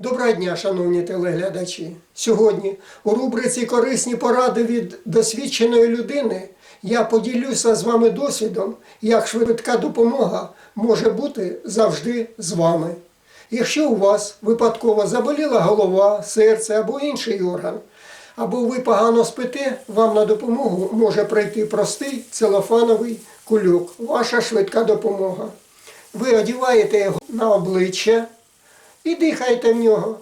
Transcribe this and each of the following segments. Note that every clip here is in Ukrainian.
Доброго дня, шановні телеглядачі. Сьогодні у рубриці Корисні поради від досвідченої людини я поділюся з вами досвідом, як швидка допомога може бути завжди з вами. Якщо у вас випадково заболіла голова, серце або інший орган, або ви погано спите, вам на допомогу може прийти простий целофановий кульок, ваша швидка допомога. Ви одіваєте його на обличчя і дихайте в нього.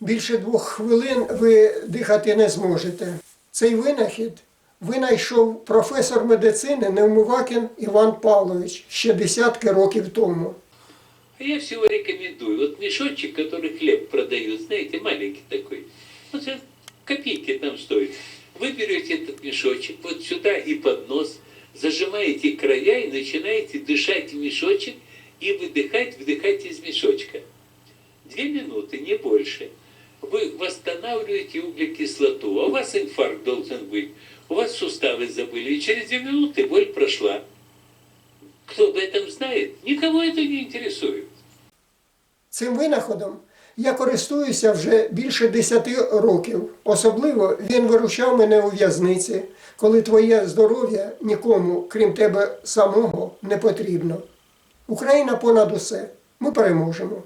Більше двох хвилин ви дихати не зможете. Цей винахід винайшов професор медицини Невмивакін Іван Павлович ще десятки років тому. А я всего рекомендую. Вот мешочек, который хлеб продают, знаете, маленький такой. Вот за копейки там стоит. Вы берете этот мешочек вот сюда и под нос, зажимаете края и начинаете дышать в мешочек и выдыхать, вдыхать из мешочка. Две минуты, не больше. Вы восстанавливаете углекислоту, а у вас инфаркт должен быть. У вас суставы забыли, и через две минуты боль прошла. Кто об этом знает? Никого это не интересует. Цим винаходом я користуюся вже більше 10 років. Особливо він виручав мене у в'язниці, коли твоє здоров'я нікому, крім тебе самого, не потрібно. Україна понад усе. Ми переможемо.